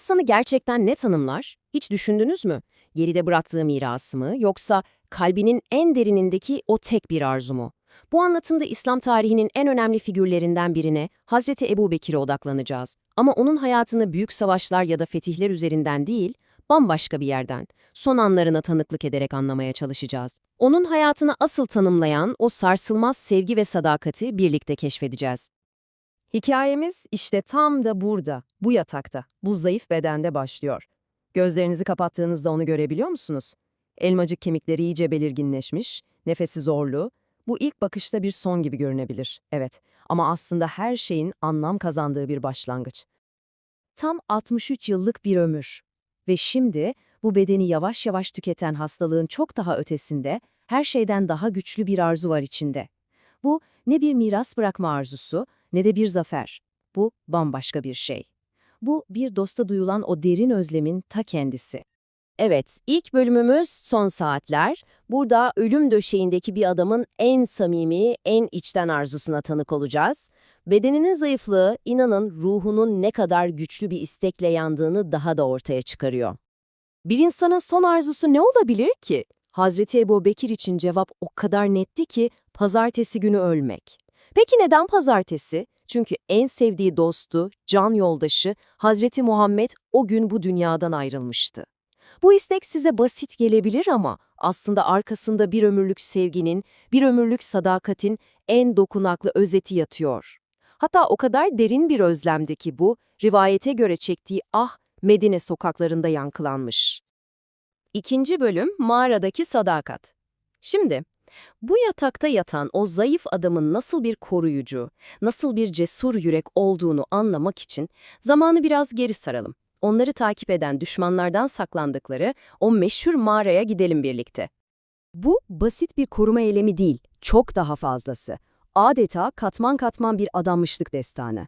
insanı gerçekten ne tanımlar? Hiç düşündünüz mü? Geride bıraktığı mirası mı yoksa kalbinin en derinindeki o tek bir arzu mu? Bu anlatımda İslam tarihinin en önemli figürlerinden birine Hazreti Ebu Bekir'e odaklanacağız. Ama onun hayatını büyük savaşlar ya da fetihler üzerinden değil, bambaşka bir yerden, son anlarına tanıklık ederek anlamaya çalışacağız. Onun hayatını asıl tanımlayan o sarsılmaz sevgi ve sadakati birlikte keşfedeceğiz. Hikayemiz işte tam da burada, bu yatakta, bu zayıf bedende başlıyor. Gözlerinizi kapattığınızda onu görebiliyor musunuz? Elmacık kemikleri iyice belirginleşmiş, nefesi zorlu. Bu ilk bakışta bir son gibi görünebilir, evet. Ama aslında her şeyin anlam kazandığı bir başlangıç. Tam 63 yıllık bir ömür. Ve şimdi bu bedeni yavaş yavaş tüketen hastalığın çok daha ötesinde, her şeyden daha güçlü bir arzu var içinde. Bu ne bir miras bırakma arzusu, ne de bir zafer. Bu bambaşka bir şey. Bu bir dosta duyulan o derin özlemin ta kendisi. Evet, ilk bölümümüz son saatler. Burada ölüm döşeğindeki bir adamın en samimi, en içten arzusuna tanık olacağız. Bedeninin zayıflığı, inanın ruhunun ne kadar güçlü bir istekle yandığını daha da ortaya çıkarıyor. Bir insanın son arzusu ne olabilir ki? Hazreti Ebu Bekir için cevap o kadar netti ki pazartesi günü ölmek. Peki neden pazartesi? Çünkü en sevdiği dostu, can yoldaşı Hazreti Muhammed o gün bu dünyadan ayrılmıştı. Bu istek size basit gelebilir ama aslında arkasında bir ömürlük sevginin, bir ömürlük sadakatin en dokunaklı özeti yatıyor. Hatta o kadar derin bir özlemdi ki bu, rivayete göre çektiği ah Medine sokaklarında yankılanmış. İkinci bölüm mağaradaki sadakat. Şimdi, bu yatakta yatan o zayıf adamın nasıl bir koruyucu, nasıl bir cesur yürek olduğunu anlamak için zamanı biraz geri saralım. Onları takip eden düşmanlardan saklandıkları o meşhur mağaraya gidelim birlikte. Bu basit bir koruma eylemi değil, çok daha fazlası. Adeta katman katman bir adanmışlık destanı.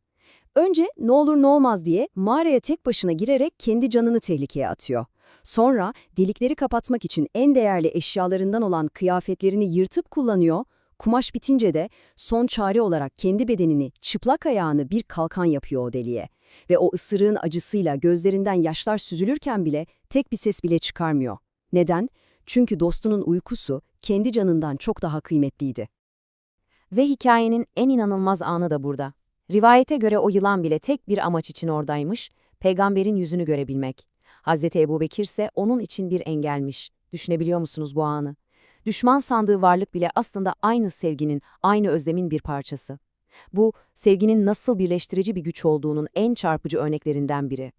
Önce ne olur ne olmaz diye mağaraya tek başına girerek kendi canını tehlikeye atıyor. Sonra delikleri kapatmak için en değerli eşyalarından olan kıyafetlerini yırtıp kullanıyor, kumaş bitince de son çare olarak kendi bedenini, çıplak ayağını bir kalkan yapıyor o deliğe. Ve o ısırığın acısıyla gözlerinden yaşlar süzülürken bile tek bir ses bile çıkarmıyor. Neden? Çünkü dostunun uykusu kendi canından çok daha kıymetliydi. Ve hikayenin en inanılmaz anı da burada. Rivayete göre o yılan bile tek bir amaç için oradaymış, peygamberin yüzünü görebilmek. Hazreti Ebu Bekir ise onun için bir engelmiş. Düşünebiliyor musunuz bu anı? Düşman sandığı varlık bile aslında aynı sevginin, aynı özlemin bir parçası. Bu, sevginin nasıl birleştirici bir güç olduğunun en çarpıcı örneklerinden biri.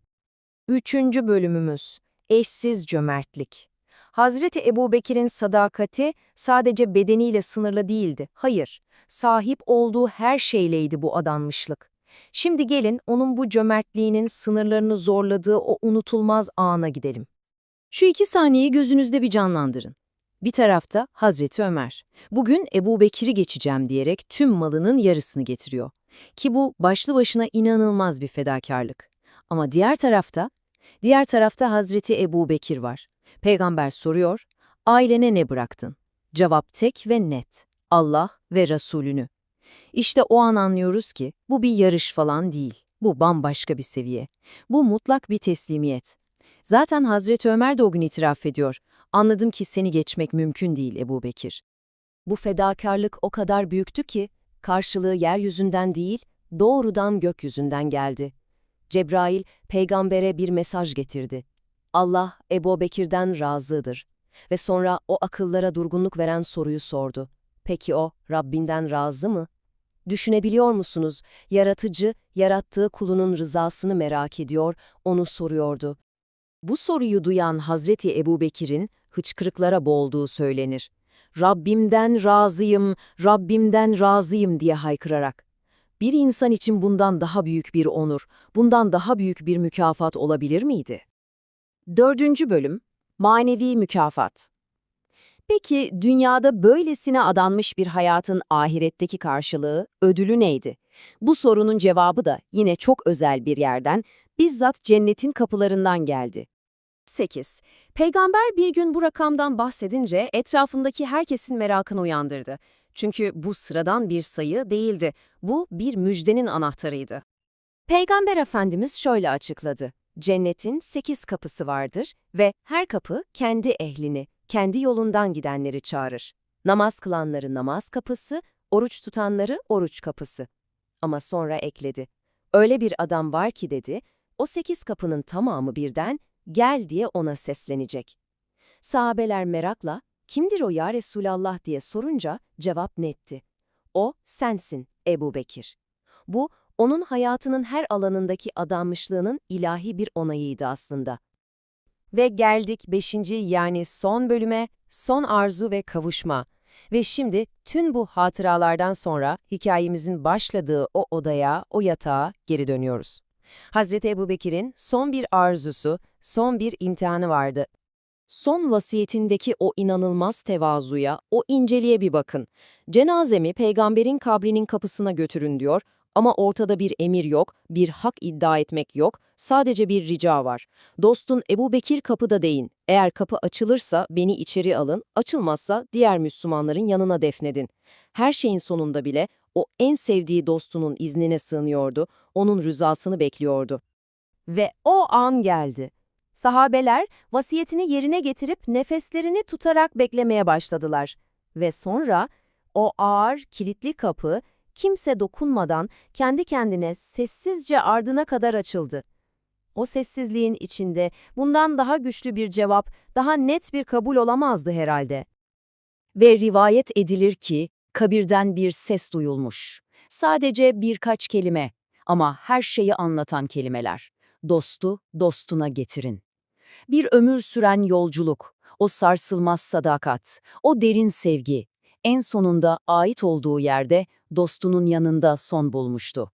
Üçüncü bölümümüz, eşsiz cömertlik. Hazreti Ebu Bekir'in sadakati sadece bedeniyle sınırlı değildi. Hayır, sahip olduğu her şeyleydi bu adanmışlık. Şimdi gelin onun bu cömertliğinin sınırlarını zorladığı o unutulmaz ana gidelim. Şu iki saniyeyi gözünüzde bir canlandırın. Bir tarafta Hazreti Ömer. Bugün Ebu Bekir'i geçeceğim diyerek tüm malının yarısını getiriyor. Ki bu başlı başına inanılmaz bir fedakarlık. Ama diğer tarafta, diğer tarafta Hazreti Ebu Bekir var. Peygamber soruyor, ailene ne bıraktın? Cevap tek ve net, Allah ve Resulünü. İşte o an anlıyoruz ki bu bir yarış falan değil, bu bambaşka bir seviye. Bu mutlak bir teslimiyet. Zaten Hazreti Ömer de o gün itiraf ediyor. Anladım ki seni geçmek mümkün değil Ebu Bekir. Bu fedakarlık o kadar büyüktü ki, karşılığı yeryüzünden değil, doğrudan gökyüzünden geldi. Cebrail, peygambere bir mesaj getirdi. Allah, Ebu Bekir'den razıdır. Ve sonra o akıllara durgunluk veren soruyu sordu. Peki o, Rabbinden razı mı? Düşünebiliyor musunuz? Yaratıcı, yarattığı kulunun rızasını merak ediyor, onu soruyordu. Bu soruyu duyan Hazreti Ebu Bekir'in hıçkırıklara boğulduğu söylenir. Rabbimden razıyım, Rabbimden razıyım diye haykırarak. Bir insan için bundan daha büyük bir onur, bundan daha büyük bir mükafat olabilir miydi? Dördüncü bölüm, Manevi Mükafat Peki dünyada böylesine adanmış bir hayatın ahiretteki karşılığı, ödülü neydi? Bu sorunun cevabı da yine çok özel bir yerden, bizzat cennetin kapılarından geldi. 8. Peygamber bir gün bu rakamdan bahsedince etrafındaki herkesin merakını uyandırdı. Çünkü bu sıradan bir sayı değildi, bu bir müjdenin anahtarıydı. Peygamber Efendimiz şöyle açıkladı. Cennetin sekiz kapısı vardır ve her kapı kendi ehlini, kendi yolundan gidenleri çağırır. Namaz kılanları namaz kapısı, oruç tutanları oruç kapısı. Ama sonra ekledi. Öyle bir adam var ki dedi, o sekiz kapının tamamı birden gel diye ona seslenecek. Sahabeler merakla, kimdir o ya Resulallah diye sorunca cevap netti. O sensin Ebu Bekir. Bu, onun hayatının her alanındaki adanmışlığının ilahi bir onayıydı aslında. Ve geldik beşinci yani son bölüme, son arzu ve kavuşma. Ve şimdi tüm bu hatıralardan sonra hikayemizin başladığı o odaya, o yatağa geri dönüyoruz. Hazreti Ebubekir'in son bir arzusu, son bir imtihanı vardı. Son vasiyetindeki o inanılmaz tevazuya, o inceliğe bir bakın. Cenazemi peygamberin kabrinin kapısına götürün diyor ama ortada bir emir yok, bir hak iddia etmek yok, sadece bir rica var. Dostun Ebu Bekir kapıda deyin. Eğer kapı açılırsa beni içeri alın, açılmazsa diğer Müslümanların yanına defnedin. Her şeyin sonunda bile o en sevdiği dostunun iznine sığınıyordu, onun rızasını bekliyordu. Ve o an geldi. Sahabeler vasiyetini yerine getirip nefeslerini tutarak beklemeye başladılar. Ve sonra o ağır, kilitli kapı kimse dokunmadan kendi kendine sessizce ardına kadar açıldı. O sessizliğin içinde bundan daha güçlü bir cevap, daha net bir kabul olamazdı herhalde. Ve rivayet edilir ki kabirden bir ses duyulmuş. Sadece birkaç kelime ama her şeyi anlatan kelimeler. Dostu dostuna getirin. Bir ömür süren yolculuk, o sarsılmaz sadakat, o derin sevgi, en sonunda ait olduğu yerde dostunun yanında son bulmuştu.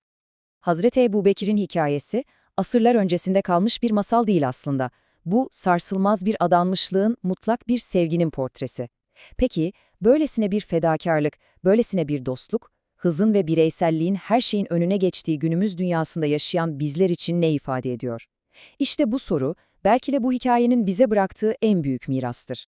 Hazreti Ebu Bekir'in hikayesi, asırlar öncesinde kalmış bir masal değil aslında. Bu, sarsılmaz bir adanmışlığın, mutlak bir sevginin portresi. Peki, böylesine bir fedakarlık, böylesine bir dostluk, hızın ve bireyselliğin her şeyin önüne geçtiği günümüz dünyasında yaşayan bizler için ne ifade ediyor? İşte bu soru, belki de bu hikayenin bize bıraktığı en büyük mirastır.